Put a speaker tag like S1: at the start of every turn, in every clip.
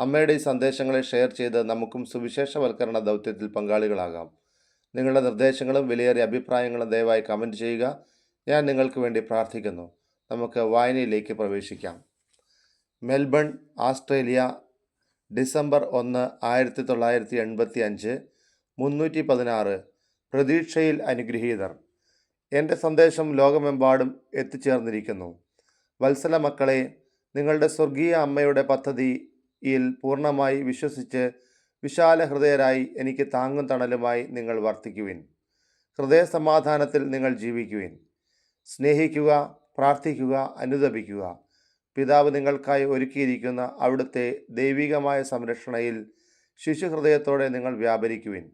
S1: അമ്മയുടെ ഈ സന്ദേശങ്ങളെ ഷെയർ ചെയ്ത് നമുക്കും സുവിശേഷവൽക്കരണ ദൗത്യത്തിൽ പങ്കാളികളാകാം. നിങ്ങളുടെ നിർദ്ദേശങ്ങളും വിലയേറിയ അഭിപ്രായങ്ങളും ദയവായി കമന്റ് ചെയ്യുക. ഞാൻ നിങ്ങൾക്ക് വേണ്ടി പ്രാർത്ഥിക്കുന്നു. നമുക്ക് വായനയിലേക്ക് പ്രവേശിക്കാം. മെൽബൺ ആസ്ട്രേലിയ ഡിസംബർ ഒന്ന് ആയിരത്തി തൊള്ളായിരത്തി എൺപത്തി അഞ്ച് മുന്നൂറ്റി പതിനാറ് പ്രതീക്ഷയിൽ അനുഗ്രഹീതർ. എന്റെ സന്ദേശം ലോകമെമ്പാടും എത്തിച്ചേർന്നിരിക്കുന്നു. വത്സല മക്കളെ നിങ്ങളുടെ സ്വർഗീയ അമ്മയുടെ പദ്ധതിയിൽ പൂർണമായി വിശ്വസിച്ച് വിശാല ഹൃദയരായി എനിക്ക് താങ്ങും തണലുമായി നിങ്ങൾ വർത്തിക്കുവിൻ. ഹൃദയസമാധാനത്തിൽ നിങ്ങൾ ജീവിക്കുവിൻ. സ്നേഹിക്കുക പ്രാർത്ഥിക്കുക അനുദപിക്കുക. പിതാവ് നിങ്ങൾക്കായി ഒരുക്കിയിരിക്കുന്ന അവിടുത്തെ ദൈവികമായ സംരക്ഷണയിൽ ശിശുഹൃദയത്തോടെ നിങ്ങൾ വ്യാപരിക്കുവിൻ.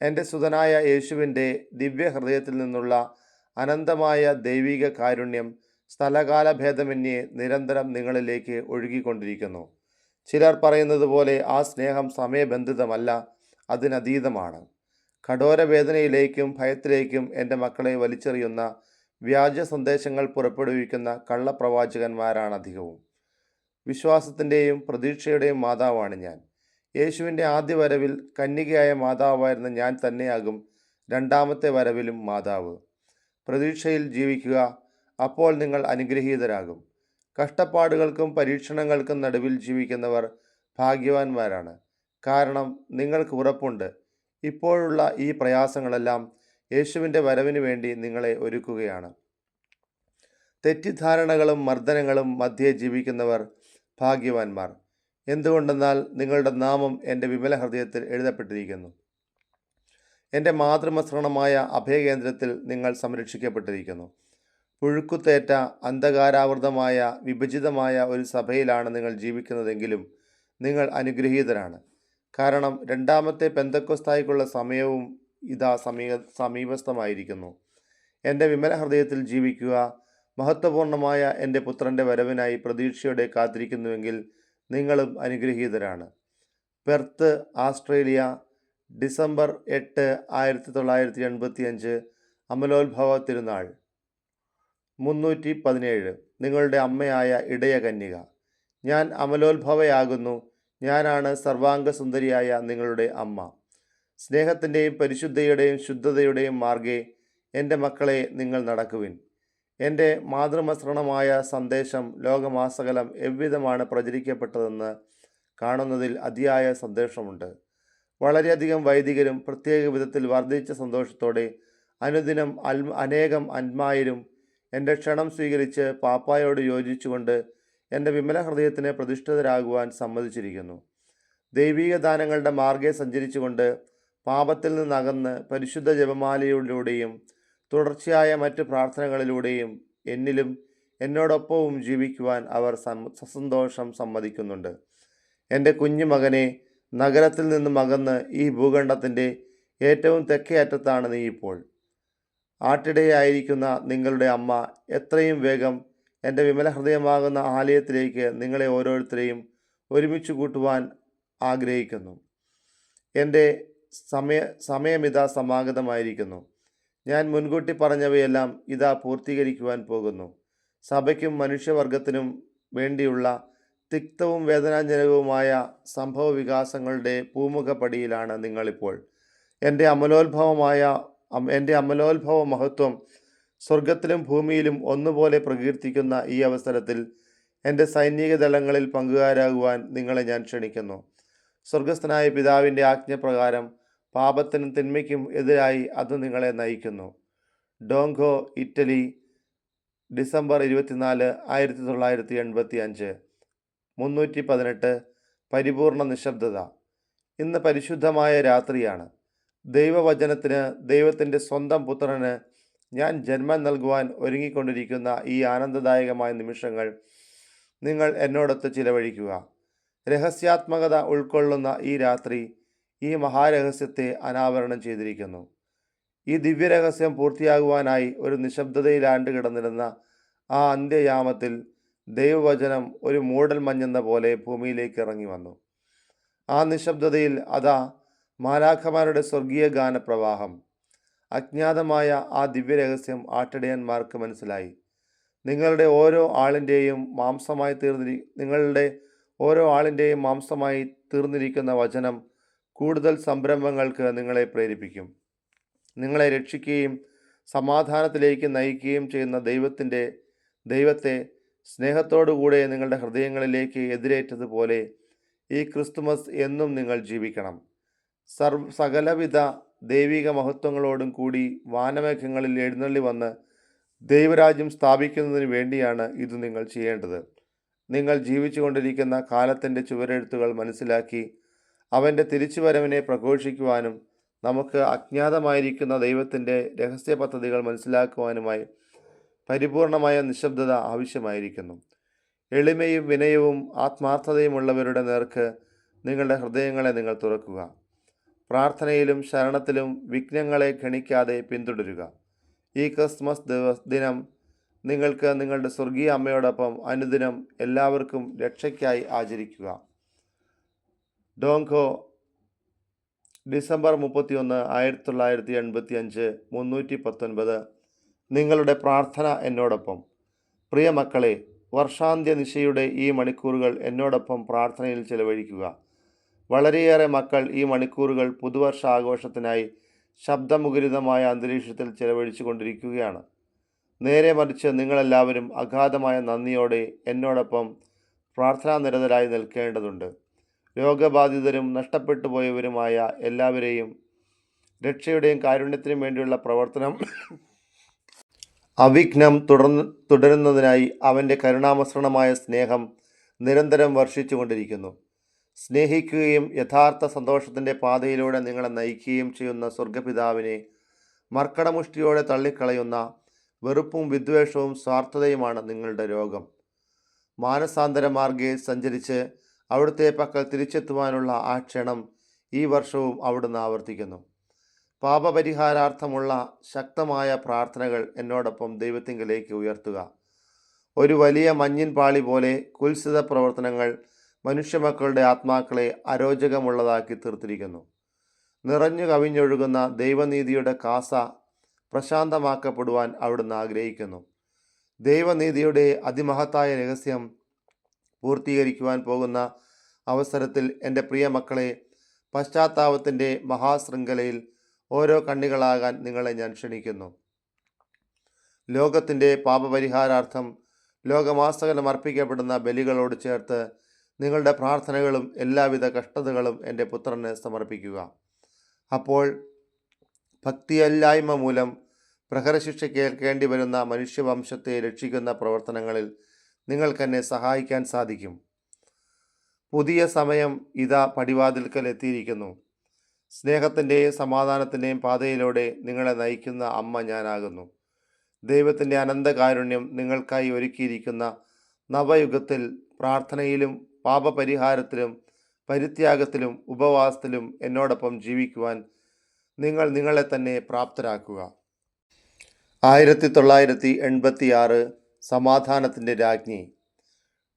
S1: എന്റെ സുതനായ യേശുവിന്റെ ദിവ്യഹൃദയത്തിൽ നിന്നുള്ള അനന്തമായ ദൈവിക കാരുണ്യം സ്ഥലകാലഭേദമന്യേ നിരന്തരം നിങ്ങളിലേക്ക് ഒഴുകിക്കൊണ്ടിരിക്കുന്നു. ചിലർ പറയുന്നത് പോലെ ആ സ്നേഹം സമയബന്ധിതമല്ല അതിനതീതമാണ്. കഠോര വേദനയിലേക്കും ഭയത്തിലേക്കും എന്റെ മക്കളെ വലിച്ചെറിയുന്ന വ്യാജ സന്ദേശങ്ങൾ പുറപ്പെടുവിക്കുന്ന കള്ളപ്രവാചകന്മാരാണ് അധികവും വിശ്വാസത്തിന്റെയും പ്രതീക്ഷയുടെയും മാതാവാണ് ഞാൻ. യേശുവിന്റെ ആദ്യ വരവിൽ കന്യകയായ മാതാവായിരുന്ന ഞാൻ തന്നെയാകും രണ്ടാമത്തെ വരവിലും മാതാവ്. പ്രതീക്ഷയിൽ ജീവിക്കുക അപ്പോൾ നിങ്ങൾ അനുഗ്രഹീതരാകും. കഷ്ടപ്പാടുകൾക്കും പരീക്ഷണങ്ങൾക്കും നടുവിൽ ജീവിക്കുന്നവർ ഭാഗ്യവാന്മാരാണ്. കാരണം നിങ്ങൾക്ക് ഉറപ്പുണ്ട്. ഇപ്പോഴുള്ള ഈ പ്രയാസങ്ങളെല്ലാം യേശുവിന്റെ വരവിന് വേണ്ടി നിങ്ങളെ ഒരുക്കുകയാണ്. തെറ്റിദ്ധാരണകളും മർദ്ദനങ്ങളും മധ്യേ ജീവിക്കുന്നവർ ഭാഗ്യവാന്മാർ. എന്തുകൊണ്ടെന്നാൽ നിങ്ങളുടെ നാമം എന്റെ വിമല ഹൃദയത്തിൽ എഴുതപ്പെട്ടിരിക്കുന്നു. എന്റെ മാതൃമസൃണമായ അഭയകേന്ദ്രത്തിൽ നിങ്ങൾ സംരക്ഷിക്കപ്പെട്ടിരിക്കുന്നു. പുഴുക്കുത്തേറ്റ അന്ധകാരാവൃതമായ വിഭജിതമായ ഒരു സഭയിലാണ് നിങ്ങൾ ജീവിക്കുന്നതെങ്കിലും നിങ്ങൾ അനുഗ്രഹീതരാണ്. കാരണം രണ്ടാമത്തെ പെന്തക്കോസ്തായിക്കുള്ള സമയവും ഇതാ സമീ സമീപസ്ഥമായിരിക്കുന്നു. എന്റെ വിമല ഹൃദയത്തിൽ ജീവിക്കുക മഹത്വപൂർണമായ എന്റെ പുത്രന്റെ വരവിനായി പ്രതീക്ഷയോടെ കാത്തിരിക്കുന്നുവെങ്കിൽ നിങ്ങളും അനുഗ്രഹീതരാണ്. പെർത്ത് ആസ്ട്രേലിയ ഡിസംബർ എട്ട് ആയിരത്തി തൊള്ളായിരത്തി എൺപത്തി അഞ്ച് അമലോത്ഭവ തിരുനാൾ. മുന്നൂറ്റി പതിനേഴ് നിങ്ങളുടെ അമ്മയായ ഇടയ കന്യക ഞാൻ അമലോത്ഭവയാകുന്നു. ഞാനാണ് സർവാംഗസുന്ദരിയായ നിങ്ങളുടെ അമ്മ. സ്നേഹത്തിന്റെയും പരിശുദ്ധയുടെയും ശുദ്ധതയുടെയും മാർഗേ എന്റെ മക്കളെ നിങ്ങൾ നടക്കുവിൻ. എന്റെ മാതൃമസൃണമായ സന്ദേശം ലോകമാസകലം എவ்விധമാണ് പ്രചരിക്കപ്പെട്ടതെന്ന് കാണുന്നതിൽ അതിയായ സന്തോഷമുണ്ട്. വളരെയധികം വൈദികരും പ്രത്യേക വിധത്തിൽ വർദ്ധിച്ച സന്തോഷത്തോടെ അനുദിനം അൽ അനേകം അന്മായരും എന്റെ ക്ഷണം സ്വീകരിച്ച് പാപ്പായോട് യോജിച്ചുകൊണ്ട് എന്റെ വിമല ഹൃദയത്തിന് പ്രതിഷ്ഠിതരാകുവാൻ സമ്മതിച്ചിരിക്കുന്നു. ദൈവീക ദാനങ്ങളുടെ മാർഗെ സഞ്ചരിച്ചുകൊണ്ട് പാപത്തിൽ നിന്നകന്ന് പരിശുദ്ധ ജപമാലയിലൂടെയും തുടർച്ചയായ മറ്റ് പ്രാർത്ഥനകളിലൂടെയും എന്നിലും എന്നോടൊപ്പവും ജീവിക്കുവാൻ അവർ സസന്തോഷം സമ്മതിക്കുന്നുണ്ട്. എന്റെ കുഞ്ഞു മകനെ നഗരത്തിൽ നിന്നും അകന്ന് ഈ ഭൂഖണ്ഡത്തിന്റെ ഏറ്റവും തെക്കേ അറ്റത്താണ് നീ ഇപ്പോൾ. ആട്ടിടയായിരിക്കുന്ന നിങ്ങളുടെ അമ്മ എത്രയും വേഗം എന്റെ വിമല ഹൃദയമാകുന്ന ആലയത്തിലേക്ക് നിങ്ങളെ ഓരോരുത്തരെയും ഒരുമിച്ച് കൂട്ടുവാൻ ആഗ്രഹിക്കുന്നു. എന്റെ സമയ സമയമിതാ സമാഗതമായിരിക്കുന്നു. ഞാൻ മുൻകൂട്ടി പറഞ്ഞവയെല്ലാം ഇതാ പൂർത്തീകരിക്കുവാൻ പോകുന്നു. സഭയ്ക്കും മനുഷ്യവർഗത്തിനും വേണ്ടിയുള്ള തിക്തവും വേദനാജനകവുമായ സംഭവ വികാസങ്ങളുടെ പൂമുഖപ്പടിയിലാണ് നിങ്ങളിപ്പോൾ. എന്റെ അമലോത്ഭവമായ എന്റെ അമലോത്ഭവ മഹത്വം സ്വർഗത്തിലും ഭൂമിയിലും ഒന്നുപോലെ പ്രകീർത്തിക്കുന്ന ഈ അവസരത്തിൽ എന്റെ സൈനിക ദളങ്ങളിൽ പങ്കുകാരാകുവാൻ നിങ്ങളെ ഞാൻ ക്ഷണിക്കുന്നു. സ്വർഗസ്ഥനായ പിതാവിന്റെ ആജ്ഞപ്രകാരം പാപത്തിനും തിന്മയ്ക്കും എതിരായി അത് നിങ്ങളെ നയിക്കുന്നു. ഡോങ്കോ ഇറ്റലി ഡിസംബർ ഇരുപത്തിനാല് ആയിരത്തി തൊള്ളായിരത്തി എൺപത്തി അഞ്ച് മുന്നൂറ്റി പതിനെട്ട് പരിപൂർണ നിശബ്ദത. ഇന്ന് പരിശുദ്ധമായ രാത്രിയാണ്. ദൈവവചനത്തിന് ദൈവത്തിന്റെ സ്വന്തം പുത്രന് ഞാൻ ജന്മം നൽകുവാൻ ഒരുങ്ങിക്കൊണ്ടിരിക്കുന്ന ഈ ആനന്ദദായകമായ നിമിഷങ്ങൾ നിങ്ങൾ എന്നോടൊത്ത് ചിലവഴിക്കുക. രഹസ്യാത്മകത ഉൾക്കൊള്ളുന്ന ഈ രാത്രി ഈ മഹാരഹസ്യത്തെ അനാവരണം ചെയ്തിരിക്കുന്നു. ഈ ദിവ്യരഹസ്യം പൂർത്തിയാകുവാനായി ഒരു നിശബ്ദതയിലാണ്ട് കിടന്നിരുന്ന ആ അന്ത്യയാമത്തിൽ ദൈവവചനം ഒരു മൂടൽ മഞ്ഞെന്ന പോലെ ഭൂമിയിലേക്ക് ഇറങ്ങി വന്നു. ആ നിശബ്ദതയിൽ അതാ മാലാഖമാരുടെ സ്വർഗീയ ഗാനപ്രവാഹം. അജ്ഞാതമായ ആ ദിവ്യരഹസ്യം ആട്ടിടയന്മാർക്ക് മനസ്സിലായി. നിങ്ങളുടെ ഓരോ ആളിന്റെയും മാംസമായി തീർന്നിരി നിങ്ങളുടെ ഓരോ ആളിന്റെയും മാംസമായി തീർന്നിരിക്കുന്ന വചനം കൂടുതൽ സംരംഭങ്ങൾക്ക് നിങ്ങളെ പ്രേരിപ്പിക്കും. നിങ്ങളെ രക്ഷിക്കുകയും സമാധാനത്തിലേക്ക് നയിക്കുകയും ചെയ്യുന്ന ദൈവത്തിന്റെ ദൈവത്തെ സ്നേഹത്തോടുകൂടെ നിങ്ങളുടെ ഹൃദയങ്ങളിലേക്ക് എതിരേറ്റതുപോലെ ഈ ക്രിസ്തുമസ് എന്നും നിങ്ങൾ ജീവിക്കണം. സർവ സകലവിധ ദൈവിക മഹത്വങ്ങളോടും കൂടി വാനമേഘങ്ങളിൽ എഴുന്നള്ളി വന്ന് ദൈവരാജ്യം സ്ഥാപിക്കുന്നതിന് വേണ്ടിയാണ് ഇത് നിങ്ങൾ ചെയ്യേണ്ടത്. നിങ്ങൾ ജീവിച്ചുകൊണ്ടിരിക്കുന്ന കാലത്തിന്റെ ചുവരെഴുത്തുകൾ മനസ്സിലാക്കി അവന്റെ തിരിച്ചുവരവിനെ പ്രഘോഷിക്കുവാനും നമുക്ക് അജ്ഞാതമായിരിക്കുന്ന ദൈവത്തിന്റെ രഹസ്യ പദ്ധതികൾ മനസ്സിലാക്കുവാനുമായി പരിപൂർണമായ നിശബ്ദത ആവശ്യമായിരിക്കുന്നു. എളിമയും വിനയവും ആത്മാർത്ഥതയുമുള്ളവരുടെ നേർക്ക് നിങ്ങളുടെ ഹൃദയങ്ങളെ നിങ്ങൾ തുറക്കുക. പ്രാർത്ഥനയിലും ശരണത്തിലും വിഘ്നങ്ങളെ ക്ഷണിക്കാതെ പിന്തുടരുക. ഈ ക്രിസ്മസ് ദിവസ ദിനം നിങ്ങൾക്ക് നിങ്ങളുടെ സ്വർഗീയ അമ്മയോടൊപ്പം അനുദിനം എല്ലാവർക്കും രക്ഷയ്ക്കായി ആചരിക്കുക. ഡോങ്കോ ഡിസംബർ മുപ്പത്തിയൊന്ന് ആയിരത്തി തൊള്ളായിരത്തി എൺപത്തി അഞ്ച് മുന്നൂറ്റി പത്തൊൻപത് നിങ്ങളുടെ പ്രാർത്ഥന എന്നോടൊപ്പം. പ്രിയ മക്കളെ വർഷാന്ത്യ നിശയുടെ ഈ മണിക്കൂറുകൾ എന്നോടൊപ്പം പ്രാർത്ഥനയിൽ ചെലവഴിക്കുക. വളരെയേറെ മക്കൾ ഈ മണിക്കൂറുകൾ പുതുവർഷ ആഘോഷത്തിനായി ശബ്ദമുഖരിതമായ അന്തരീക്ഷത്തിൽ ചെലവഴിച്ചു കൊണ്ടിരിക്കുകയാണ് നേരെ മറിച്ച് നിങ്ങളെല്ലാവരും അഗാധമായ നന്ദിയോടെ എന്നോടൊപ്പം പ്രാർത്ഥനാ നിരതരായി നിൽക്കേണ്ടതുണ്ട്. രോഗബാധിതരും നഷ്ടപ്പെട്ടു പോയവരുമായ എല്ലാവരെയും രക്ഷയുടെയും കാരുണ്യത്തിനും വേണ്ടിയുള്ള പ്രവർത്തനം അവിഘ്നം തുടർന്ന് തുടരുന്നതിനായി അവന്റെ കരുണാമസൃണമായ സ്നേഹം നിരന്തരം വർഷിച്ചുകൊണ്ടിരിക്കുന്നു. സ്നേഹിക്കുകയും യഥാർത്ഥ സന്തോഷത്തിന്റെ പാതയിലൂടെ നിങ്ങളെ നയിക്കുകയും ചെയ്യുന്ന സ്വർഗപിതാവിനെ മർക്കടമുഷ്ടിയോടെ തള്ളിക്കളയുന്ന വെറുപ്പും വിദ്വേഷവും സ്വാർത്ഥതയുമാണ് നിങ്ങളുടെ രോഗം. മാനസാന്തര മാർഗെ സഞ്ചരിച്ച് അവിടുത്തെ പക്കൽ തിരിച്ചെത്തുവാനുള്ള ആ ക്ഷണം ഈ വർഷവും അവിടുന്ന് ആവർത്തിക്കുന്നു. പാപപരിഹാരാർത്ഥമുള്ള ശക്തമായ പ്രാർത്ഥനകൾ എന്നോടൊപ്പം ദൈവത്തിങ്കിലേക്ക് ഉയർത്തുക. ഒരു വലിയ മഞ്ഞിൻ പാളി പോലെ കുൽസിത പ്രവർത്തനങ്ങൾ മനുഷ്യമക്കളുടെ ആത്മാക്കളെ അരോചകമുള്ളതാക്കി തീർത്തിരിക്കുന്നു. നിറഞ്ഞു കവിഞ്ഞൊഴുകുന്ന ദൈവനീതിയുടെ കാസ പ്രശാന്തമാക്കപ്പെടുവാൻ അവിടുന്ന് ആഗ്രഹിക്കുന്നു. ദൈവനീതിയുടെ അതിമഹത്തായ രഹസ്യം പൂർത്തീകരിക്കുവാൻ പോകുന്ന അവസരത്തിൽ എന്റെ പ്രിയ മക്കളെ പശ്ചാത്താപത്തിന്റെ മഹാശൃംഖലയിൽ ഓരോ കണ്ണികളാകാൻ നിങ്ങളെ ഞാൻ ക്ഷണിക്കുന്നു. ലോകത്തിന്റെ പാപപരിഹാരാർത്ഥം ലോകമാസകലം അർപ്പിക്കപ്പെടുന്ന ബലികളോട് ചേർത്ത് നിങ്ങളുടെ പ്രാർത്ഥനകളും എല്ലാവിധ കഷ്ടതകളും എന്റെ പുത്രന് സമർപ്പിക്കുക. അപ്പോൾ ഭക്തിയല്ലായ്മ മൂലം പ്രഹരശിക്ഷ കേൾക്കേണ്ടി വരുന്ന മനുഷ്യവംശത്തെ രക്ഷിക്കുന്ന പ്രവർത്തനങ്ങളിൽ നിങ്ങൾക്കെന്നെ സഹായിക്കാൻ സാധിക്കും. പുതിയ സമയം ഇതാ പടിവാതിൽക്കൽ എത്തിയിരിക്കുന്നു. സ്നേഹത്തിന്റെയും സമാധാനത്തിന്റെയും പാതയിലൂടെ നിങ്ങളെ നയിക്കുന്ന അമ്മ ഞാനാകുന്നു. ദൈവത്തിന്റെ അനന്തകാരുണ്യം നിങ്ങൾക്കായി ഒരുക്കിയിരിക്കുന്ന നവയുഗത്തിൽ പ്രാർത്ഥനയിലും പാപപരിഹാരത്തിലും പരിത്യാഗത്തിലും ഉപവാസത്തിലും എന്നോടൊപ്പം ജീവിക്കുവാൻ നിങ്ങൾ നിങ്ങളെ തന്നെ പ്രാപ്തരാക്കുക. ആയിരത്തി തൊള്ളായിരത്തി എൺപത്തി ആറ് സമാധാനത്തിന്റെ രാജ്ഞി.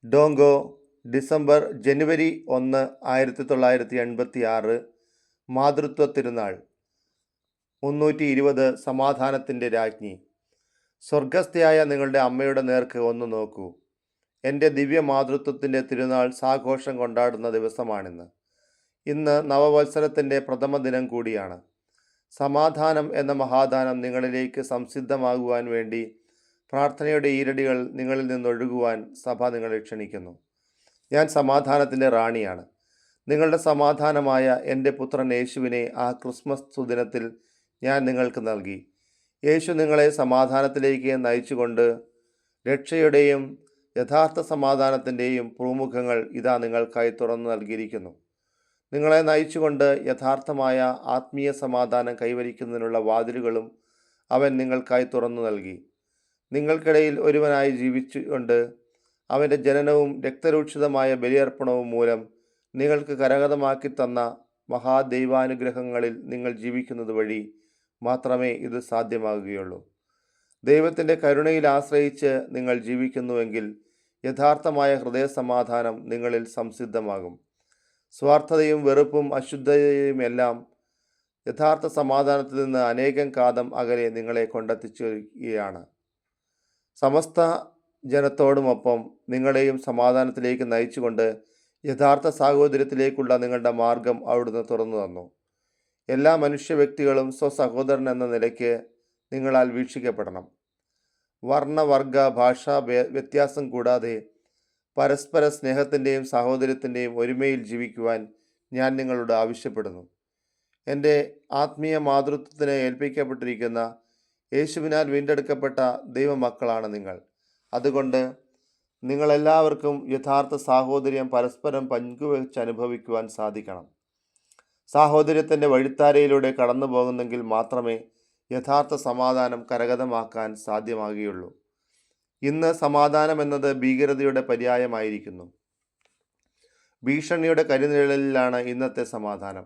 S1: ഡോങ്കോ ഡിസംബർ ജനുവരി ഒന്ന് ആയിരത്തി തൊള്ളായിരത്തി എൺപത്തി ആറ് മാതൃത്വ തിരുനാൾ. മുന്നൂറ്റി ഇരുപത് സമാധാനത്തിന്റെ രാജ്ഞി. സ്വർഗസ്ഥയായ നിങ്ങളുടെ അമ്മയുടെ നേർക്ക് ഒന്ന് നോക്കൂ. എന്റെ ദിവ്യ മാതൃത്വത്തിന്റെ തിരുനാൾ സാഘോഷം കൊണ്ടാടുന്ന ദിവസമാണിന്ന്. ഇന്ന് നവവത്സരത്തിന്റെ പ്രഥമ ദിനം കൂടിയാണ്. സമാധാനം എന്ന മഹാദാനം നിങ്ങളിലേക്ക് സംസിദ്ധമാകുവാൻ വേണ്ടി പ്രാർത്ഥനയുടെ ഈരടികൾ നിങ്ങളിൽ നിന്നൊഴുകുവാൻ സഭ നിങ്ങളെ ക്ഷണിക്കുന്നു. ഞാൻ സമാധാനത്തിന്റെ റാണിയാണ്. നിങ്ങളുടെ സമാധാനമായ എന്റെ പുത്രൻ യേശുവിനെ ആ ക്രിസ്മസ് സുദിനത്തിൽ ഞാൻ നിങ്ങൾക്ക് നൽകി. യേശു നിങ്ങളെ സമാധാനത്തിലേക്ക് നയിച്ചുകൊണ്ട് രക്ഷയുടെയും യഥാർത്ഥ സമാധാനത്തിന്റെയും പൂമുഖങ്ങൾ ഇതാ നിങ്ങൾക്കായി തുറന്നു നൽകിയിരിക്കുന്നു. നിങ്ങളെ നയിച്ചുകൊണ്ട് യഥാർത്ഥമായ ആത്മീയ സമാധാനം കൈവരിക്കുന്നതിനുള്ള വാതിലുകളും അവൻ നിങ്ങൾക്കായി തുറന്നു നൽകി. നിങ്ങൾക്കിടയിൽ ഒരുവനായി ജീവിച്ചുകൊണ്ട് അവന്റെ ജനനവും രക്തരൂക്ഷിതമായ ബലിയർപ്പണവും മൂലം നിങ്ങൾക്ക് കരഗതമാക്കി തന്ന മഹാദൈവാനുഗ്രഹങ്ങളിൽ നിങ്ങൾ ജീവിക്കുന്നത് വഴി മാത്രമേ ഇത് സാധ്യമാകുകയുള്ളൂ. ദൈവത്തിന്റെ കരുണയിൽ ആശ്രയിച്ച് നിങ്ങൾ ജീവിക്കുന്നുവെങ്കിൽ യഥാർത്ഥമായ ഹൃദയസമാധാനം നിങ്ങളിൽ സംസിദ്ധമാകും. സ്വാർത്ഥതയും വെറുപ്പും അശുദ്ധതയും എല്ലാം യഥാർത്ഥ സമാധാനത്തിൽ നിന്ന് അനേകം കാതം അകലെ നിങ്ങളെ കൊണ്ടെത്തിച്ചിരിക്കുകയാണ് സമസ്ത ജനത്തോടുമൊപ്പം നിങ്ങളെയും സമാധാനത്തിലേക്ക് നയിച്ചുകൊണ്ട് യഥാർത്ഥ സാഹോദര്യത്തിലേക്കുള്ള നിങ്ങളുടെ മാർഗം അവിടുന്ന് തുറന്നു തന്നു. എല്ലാ മനുഷ്യ വ്യക്തികളും സ്വസഹോദരൻ എന്ന നിലയ്ക്ക് നിങ്ങളാൽ വീക്ഷിക്കപ്പെടണം. വർണ വർഗ ഭാഷാ വ്യത്യാസം കൂടാതെ പരസ്പര സ്നേഹത്തിന്റെയും സഹോദര്യത്തിന്റെയും ഒരുമയിൽ ജീവിക്കുവാൻ ഞാൻ നിങ്ങളോട് ആവശ്യപ്പെടുന്നു. എന്റെ ആത്മീയ മാതൃത്വത്തിന് ഏൽപ്പിക്കപ്പെട്ടിരിക്കുന്ന യേശുവിനാൽ വീണ്ടെടുക്കപ്പെട്ട ദൈവമക്കളാണ് നിങ്ങൾ. അതുകൊണ്ട് നിങ്ങളെല്ലാവർക്കും യഥാർത്ഥ സാഹോദര്യം പരസ്പരം പങ്കുവെച്ച് അനുഭവിക്കുവാൻ സാധിക്കണം. സാഹോദര്യത്തിന്റെ വഴിത്താരയിലൂടെ കടന്നു പോകുന്നെങ്കിൽ മാത്രമേ യഥാർത്ഥ സമാധാനം കരഗതമാക്കാൻ സാധ്യമാകുകയുള്ളൂ. ഇന്ന് സമാധാനം എന്നത് ഭീകരതയുടെ പര്യായമായിരിക്കുന്നു. ഭീഷണിയുടെ കരിനിഴലിലാണ് ഇന്നത്തെ സമാധാനം.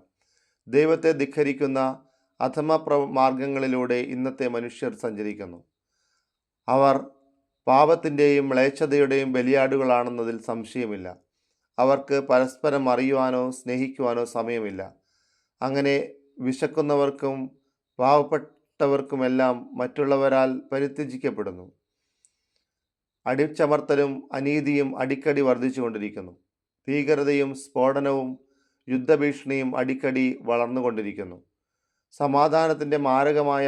S1: ദൈവത്തെ ധിഖരിക്കുന്ന അധമ പ്ര മാർഗങ്ങളിലൂടെ ഇന്നത്തെ മനുഷ്യർ സഞ്ചരിക്കുന്നു. അവർ പാപത്തിന്റെയും മ്ലേച്ഛതയുടെയും ബലിയാടുകളാണെന്നതിൽ സംശയമില്ല. അവർക്ക് പരസ്പരം അറിയുവാനോ സ്നേഹിക്കുവാനോ സമയമില്ല. അങ്ങനെ വിശക്കുന്നവർക്കും പാവപ്പെട്ടവർക്കുമെല്ലാം മറ്റുള്ളവരാൽ പരിത്യജിക്കപ്പെടുന്നു. അടിച്ചമർത്തലും അനീതിയും അടിക്കടി വർദ്ധിച്ചുകൊണ്ടിരിക്കുന്നു. ഭീകരതയും സ്ഫോടനവും യുദ്ധഭീഷണിയും അടിക്കടി വളർന്നുകൊണ്ടിരിക്കുന്നു. സമാധാനത്തിന്റെ മാരകമായ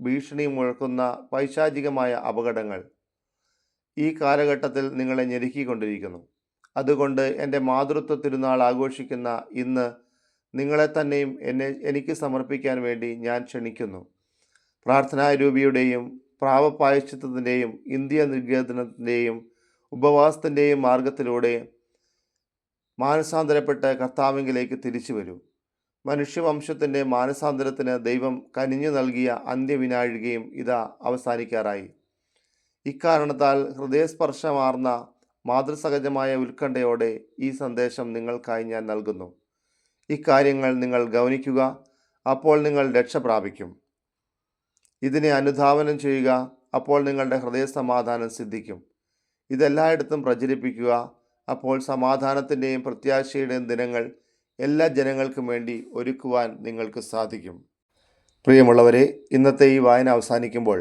S1: ഭീഷണി മുഴക്കുന്ന പൈശാചികമായ അപകടങ്ങൾ ഈ കാലഘട്ടത്തിൽ നിങ്ങളെ ഞെരുക്കിക്കൊണ്ടിരിക്കുന്നു. അതുകൊണ്ട് എന്റെ മാതൃത്വ തിരുനാൾ ആഘോഷിക്കുന്ന ഇന്ന് നിങ്ങളെ തന്നെയും എന്നെ എനിക്ക് സമർപ്പിക്കാൻ വേണ്ടി ഞാൻ ക്ഷണിക്കുന്നു. പ്രാർത്ഥനാരൂപിയുടെയും പ്രാവപ്പായശ്ചിത്വത്തിന്റെയും ഇന്ത്യ നിഗേതനത്തിന്റെയും ഉപവാസത്തിന്റെയും മാർഗത്തിലൂടെ മാനസാന്തരപ്പെട്ട് കർത്താവിങ്കിലേക്ക് തിരിച്ചു വരൂ. മനുഷ്യവംശത്തിന്റെ മാനസാന്തരത്തിന് ദൈവം കനിഞ്ഞു നൽകിയ അന്ത്യവിനാഴികയും ഇതാ അവസാനിക്കാറായി. ഇക്കാരണത്താൽ ഹൃദയസ്പർശമാർന്ന മാതൃസഹജമായ ഉത്കണ്ഠയോടെ ഈ സന്ദേശം നിങ്ങൾക്കായി ഞാൻ നൽകുന്നു. ഇക്കാര്യങ്ങൾ നിങ്ങൾ ഗൗനിക്കുക അപ്പോൾ നിങ്ങൾ രക്ഷ പ്രാപിക്കും ഇതിനെ അനുധാവനം ചെയ്യുക അപ്പോൾ നിങ്ങളുടെ ഹൃദയസമാധാനം സിദ്ധിക്കും. ഇതെല്ലായിടത്തും പ്രചരിപ്പിക്കുക അപ്പോൾ സമാധാനത്തിന്റെയും പ്രത്യാശയുടെയും ദിനങ്ങൾ എല്ലാ ജനങ്ങൾക്കും വേണ്ടി ഒരുക്കുവാൻ നിങ്ങൾക്ക് സാധിക്കും. പ്രിയമുള്ളവരെ ഇന്നത്തെ ഈ വായന അവസാനിക്കുമ്പോൾ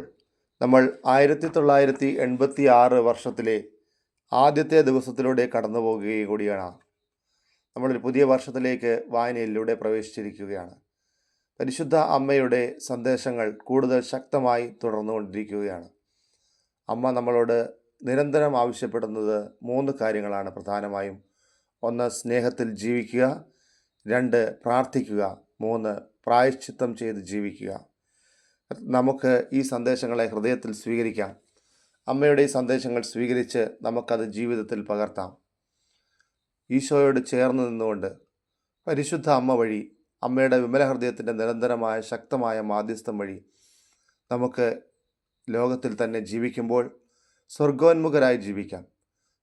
S1: നമ്മൾ ആയിരത്തി തൊള്ളായിരത്തി എൺപത്തി ആറ് വർഷത്തിലെ ആദ്യത്തെ ദിവസത്തിലൂടെ കടന്നു പോകുകയും കൂടിയാണ്. നമ്മളൊരു പുതിയ വർഷത്തിലേക്ക് വായനയിലൂടെ പ്രവേശിച്ചിരിക്കുകയാണ്. പരിശുദ്ധ അമ്മയുടെ സന്ദേശങ്ങൾ കൂടുതൽ ശക്തമായി തുടർന്നുകൊണ്ടിരിക്കുകയാണ്. അമ്മ നമ്മളോട് നിരന്തരം ആവശ്യപ്പെടുന്നത് മൂന്ന് കാര്യങ്ങളാണ് പ്രധാനമായും. ഒന്ന് സ്നേഹത്തിൽ ജീവിക്കുക. രണ്ട് പ്രാർത്ഥിക്കുക. മൂന്ന് പ്രായശ്ചിത്തം ചെയ്ത് ജീവിക്കുക. നമുക്ക് ഈ സന്ദേശങ്ങളെ ഹൃദയത്തിൽ സ്വീകരിക്കാം. അമ്മയുടെ ഈ സന്ദേശങ്ങൾ സ്വീകരിച്ച് നമുക്കത് ജീവിതത്തിൽ പകർത്താം. ഈശോയോട് ചേർന്ന് നിന്നുകൊണ്ട് പരിശുദ്ധ അമ്മ വഴി അമ്മയുടെ വിമല ഹൃദയത്തിന്റെ നിരന്തരമായ ശക്തമായ മാധ്യസ്ഥം വഴി നമുക്ക് ലോകത്തിൽ തന്നെ ജീവിക്കുമ്പോൾ സ്വർഗോന്മുഖരായി ജീവിക്കാം.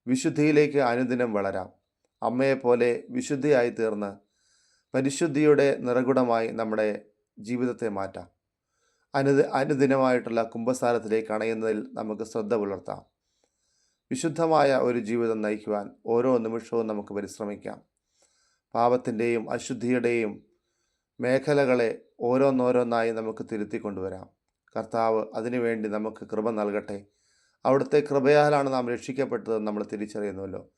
S1: വിശുദ്ധിയിലേക്ക് അനുദിനം വളരാം. അമ്മയെപ്പോലെ വിശുദ്ധിയായി തീർന്ന് പരിശുദ്ധിയുടെ നിറകുടമായി നമ്മുടെ ജീവിതത്തെ മാറ്റാം. അനുദ അനുദിനമായിട്ടുള്ള കുംഭസാരത്തിലേക്ക് അണയുന്നതിൽ നമുക്ക് ശ്രദ്ധ പുലർത്താം. വിശുദ്ധമായ ഒരു ജീവിതം നയിക്കുവാൻ ഓരോ നിമിഷവും നമുക്ക് പരിശ്രമിക്കാം. പാപത്തിന്റെയും അശുദ്ധിയുടെയും മേഖലകളെ ഓരോന്നോരോന്നായി നമുക്ക് തിരുത്തി കൊണ്ടുവരാം. കർത്താവ് അതിനുവേണ്ടി നമുക്ക് കൃപ നൽകട്ടെ. അവിടുത്തെ കൃപയാലാണ് നാം രക്ഷിക്കപ്പെട്ടതെന്ന് നമ്മൾ തിരിച്ചറിയുന്നുവല്ലോ.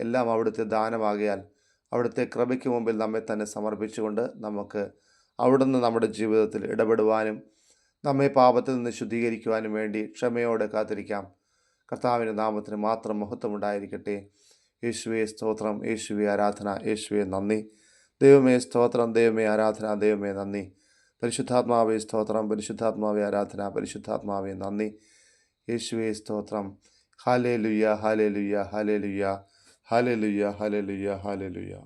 S1: എല്ലാം അവിടുത്തെ ദാനമാകിയാൽ അവിടുത്തെ കൃപയ്ക്ക് മുമ്പിൽ നമ്മെ തന്നെ സമർപ്പിച്ചുകൊണ്ട് നമുക്ക് അവിടുന്ന് നമ്മുടെ ജീവിതത്തിൽ ഇടപെടുവാനും നമ്മെ പാപത്തിൽ നിന്ന് ശുദ്ധീകരിക്കുവാനും വേണ്ടി ക്ഷമയോടെ കാത്തിരിക്കാം. കർത്താവിന്റെ നാമത്തിന് മാത്രം മഹത്വമുണ്ടായിരിക്കട്ടെ. യേശുവേ സ്തോത്രം. യേശുവേ ആരാധന. യേശുവേ നന്ദി. ദൈവമേ സ്തോത്രം ദൈവമേ ആരാധന ദൈവമേ നന്ദി. പരിശുദ്ധാത്മാവേ സ്തോത്രം പരിശുദ്ധാത്മാവേ ആരാധന പരിശുദ്ധാത്മാവേ നന്ദി. യേശുവേ സ്തോത്രം. ഹാലേ ലുയ്യ ഹാലേ ലുയ്യ ഹാലേ ലുയ്യ ഹാലേ ലുയ്യ ഹാലേ ലുയ്യ ഹാലേ ലുയ്യ